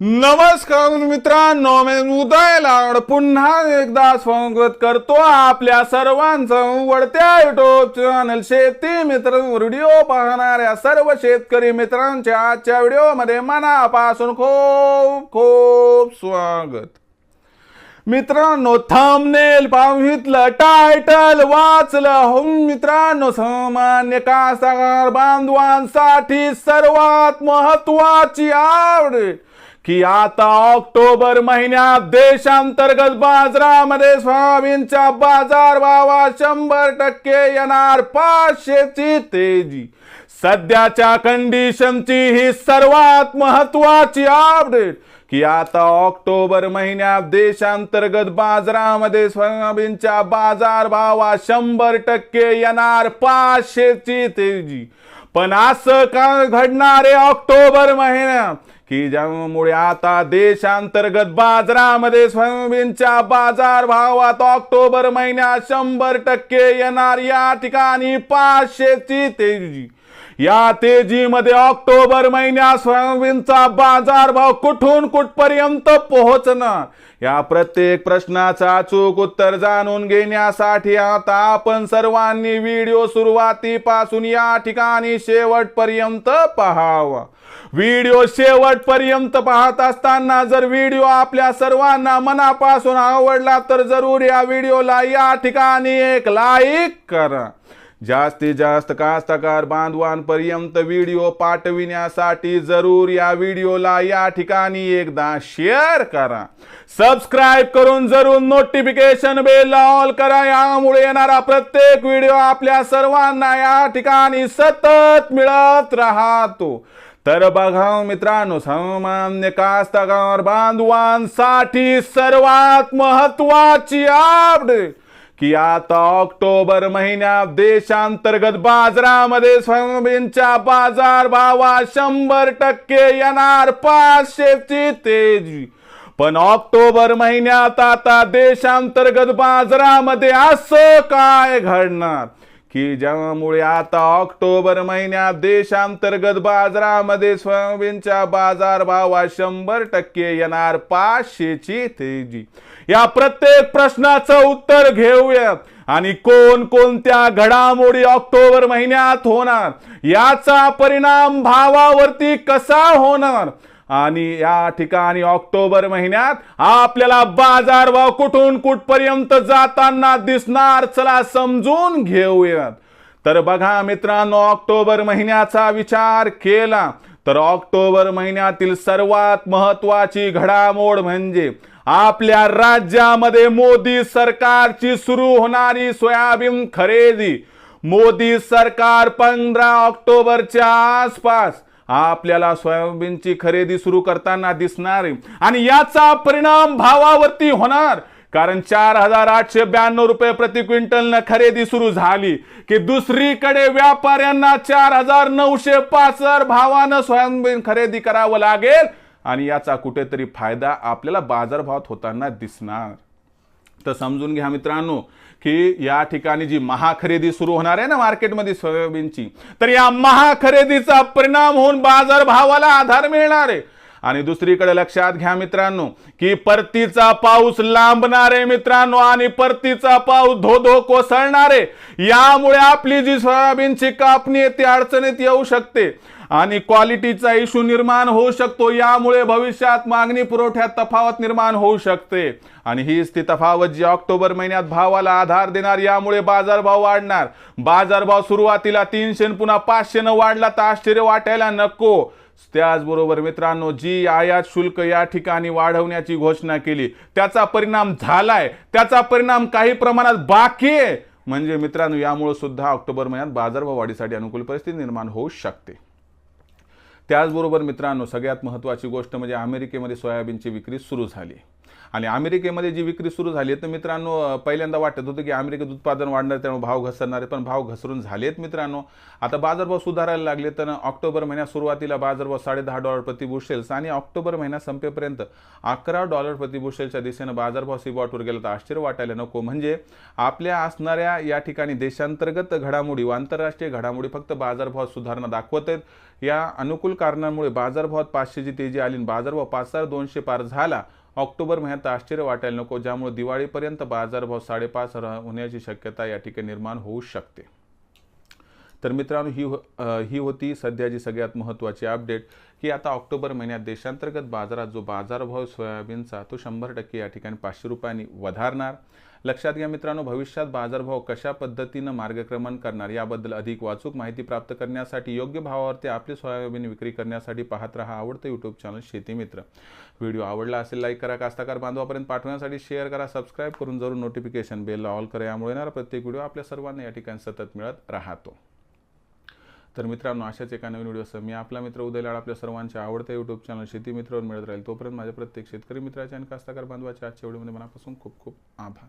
नमस्कार मित्रांनो मी उदय लाड. पुन्हा एकदा स्वागत करतो आपल्या सर्वांचं वडत्या युट्यूब चॅनल शेती मित्र व्हिडिओ पाहणाऱ्या सर्व शेतकरी मित्रांच्या आजच्या व्हिडिओमध्ये मनापासून खूप खूप स्वागत. मित्रांनो थांबनेल पाहितलं टायटल वाचलं. हो मित्रांनो सामान्य कास्तकार बांधवांसाठी सर्वात महत्वाची आवड. की आता ऑक्टोबर महिन्यात देशांतर्गत बाजारामध्ये सोयाबीनच्या बाजार भावा शंभर टक्के येणार पाचशेची तेजी. सध्याच्या कंडिशनची ही सर्वात महत्वाची अपडेट की आता ऑक्टोबर महिन्यात देशांतर्गत बाजारामध्ये सोयाबीनच्या बाजारभावात शंभर टक्के येणार पाचशेची तेजी. पण असं का घडणार आहे ऑक्टोबर महिन्यात? की ज्यामुळे आता देशांतर्गत बाजारामध्ये सोयाबीनच्या बाजार भावात ऑक्टोबर महिन्यात शंभर टक्के येणार या ठिकाणी पाचशेची तेजी. या तेजीमध्ये ऑक्टोबर महिन्यात सोयाबीनचा बाजार भाव कुठून कुठपर्यंत पोहोचणार? या प्रत्येक प्रश्नाचा अचूक उत्तर जाणून घेण्यासाठी आता आपण सर्वांनी व्हिडिओ सुरुवातीपासून या ठिकाणी शेवटपर्यंत पहावा. व्हिडिओ शेवटपर्यंत पाहत असताना जर व्हिडिओ आपल्या सर्वांना मनापासून आवडला तर जरूर या व्हिडिओला या ठिकाणी एक लाईक करा. जास्तीत जास्त कास्तकार बांधवांपर्यंत व्हिडिओ पाठविण्यासाठी जरूर या व्हिडिओला या ठिकाणी एकदा शेअर करा. सबस्क्राईब करून जरूर नोटिफिकेशन बेल ऑल करा. यामुळे येणारा प्रत्येक व्हिडिओ आपल्या सर्वांना या ठिकाणी सतत मिळत राहतो. तर बघा हो मित्रांनो सामान्य कास्तकार बांधवांसाठी सर्वात महत्वाची अपडेट की आता ऑक्टोबर महिन्यात देशांतर्गत बाजारामध्ये सोयाबीनच्या बाजार भावा शंभर टक्के येणार पाचशेची तेजी. पण ऑक्टोबर महिन्यात आता देशांतर्गत बाजारामध्ये असं काय घडणार? की ज्यामुळे आता ऑक्टोबर महिन्यात देशांतर्गत बाजारामध्ये सोयाबीनच्या बाजार भावात शंभर टक्के येणार पाचशेची तेजी. या प्रत्येक प्रश्नाचं उत्तर घेऊयात आणि कोण कोणत्या घडामोडी ऑक्टोबर महिन्यात होणार? याचा परिणाम भावावरती कसा होणार? आणि या ठिकाणी ऑक्टोबर महिन्यात आपल्याला बाजार भाव कुठून कुठपर्यंत जाताना दिसणार चला समजून घेऊयात. तर बघा मित्रांनो ऑक्टोबर महिन्याचा विचार केला तर ऑक्टोबर महिन्यातील सर्वात महत्वाची घडामोड म्हणजे आपल्या राज्यामध्ये मोदी सरकारची सुरू होणारी सोयाबीन खरेदी. मोदी सरकार पंधरा ऑक्टोबरच्या आसपास आपल्याला सोयाबीनची खरेदी सुरू करताना दिसणार आहे. आणि याचा परिणाम भावावरती होणार. कारण चार हजार आठशे ब्याण्णव रुपये प्रति क्विंटलनं खरेदी सुरू झाली. की दुसरीकडे व्यापाऱ्यांना चार हजार नऊशे पाच भावानं सोयाबीन खरेदी करावं लागेल. आणि याचा कुठेतरी फायदा आपल्याला बाजारभावात होताना दिसणार. तर समजून घ्या मित्रांनो की या ठिकाणी जी महाखरेदी सुरू होणार आहे ना मार्केटमध्ये सोयाबीनची तर या महाखरेदीचा परिणाम होऊन बाजारभावाला आधार मिळणार आहे. आणि दुसरीकडे लक्षात घ्या मित्रांनो की परतीचा पाऊस लांबणारे मित्रांनो आणि परतीचा पाऊस धो धो यामुळे आपली जी सोयाबीनची कापणी आहे ती अडचणीत येऊ शकते. आणि क्वालिटीचा इश्यू निर्माण होऊ शकतो यामुळे भविष्यात मागणी पुरवठ्यात तफावत निर्माण होऊ शकते. आणि हीच ती तफावत जी ऑक्टोबर महिन्यात भावाला आधार देणार यामुळे बाजारभाव वाढणार. बाजारभाव सुरुवातीला तीनशे पुन्हा पाचशे न वाढला तर आश्चर्य वाटायला नको. त्याचबरोबर मित्रांनो जी आयात शुल्क या ठिकाणी वाढवण्याची घोषणा केली त्याचा परिणाम झालाय. त्याचा परिणाम काही प्रमाणात बाकी आहे. म्हणजे मित्रांनो यामुळे सुद्धा ऑक्टोबर महिन्यात बाजारभाव वाढीसाठी अनुकूल परिस्थिती निर्माण होऊ शकते. त्याचबरोबर मित्रांनो सगळ्यात महत्त्वाची गोष्ट म्हणजे अमेरिकेमध्ये सोयाबीनची विक्री सुरू झाली. आणि अमेरिकेमध्ये जी विक्री सुरू झाली आहे तर मित्रांनो पहिल्यांदा वाटत होतं की अमेरिकेत उत्पादन वाढणार त्यामुळे भाव घसरणार आहे पण भाव घसरून झालेत मित्रांनो. आता बाजारभाव सुधारायला लागले तर ऑक्टोबर महिन्यात सुरुवातीला बाजारभाव साडेदहा डॉलर प्रति बुशेल्स आणि ऑक्टोबर महिना संपेपर्यंत अकरा डॉलर प्रति बुशेलच्या दिशेनं बाजारभाव सिबॉटवर गेला. तर आश्चर्य वाटायला नको. म्हणजे आपल्या असणाऱ्या या ठिकाणी देशांतर्गत घडामोडी व आंतरराष्ट्रीय घडामोडी फक्त बाजारभावात सुधारणा दाखवत आहेत. या अनुकूल कारणांमुळे बाजारभावात पाचशेची तेजी आली आणि बाजारभाव पाच हजार दोनशे पार झाला. ऑक्टोबर महिन्यात आश्चर्य वाटायला नको ज्यामुळे दिवाळीपर्यंत बाजारभाव साडेपाच होण्याची शक्यता या ठिकाणी निर्माण होऊ शकते. तर मित्रांनो ही हो- ही होती सध्याची सगळ्यात महत्त्वाची अपडेट की आता ऑक्टोबर महिन्यात देशांतर्गत बाजारात जो बाजारभाव सोयाबीनचा तो शंभर टक्के या ठिकाणी पाचशे रुपयांनी वधारणार. लक्षात घ्या मित्रांनो भविष्यात बाजारभाव कशा पद्धतीनं मार्गक्रमण करणार याबद्दल अधिक वाचूक माहिती प्राप्त करण्यासाठी योग्य भावावरती आपली सोयाबीन विक्री करण्यासाठी पाहत राहा आवडतं यूट्यूब चॅनल शेती मित्र. व्हिडिओ आवडला असेल लाईक करा. कास्ताकार बांधवापर्यंत पाठवण्यासाठी शेअर करा सबस्क्राईब करून जरूर नोटिफिकेशन बेलला ऑल करा. यामुळे येणारा प्रत्येक व्हिडिओ आपल्या सर्वांना या ठिकाणी सतत मिळत राहतो. तर मित्रांनो अशाच एका नवीन व्हिडिओसह मी आपला मित्र उदयलाड आपल्या सर्वांच्या आवडत्या यूट्यूब चॅनल शेती मित्रावर मिळत राहील. तोपर्यंत माझ्या प्रत्येक शेतकरी मित्राच्या आणि कास्ताकार बांधवाच्या आजच्या व्हिडिओमध्ये मनापासून खूप खूप आभार.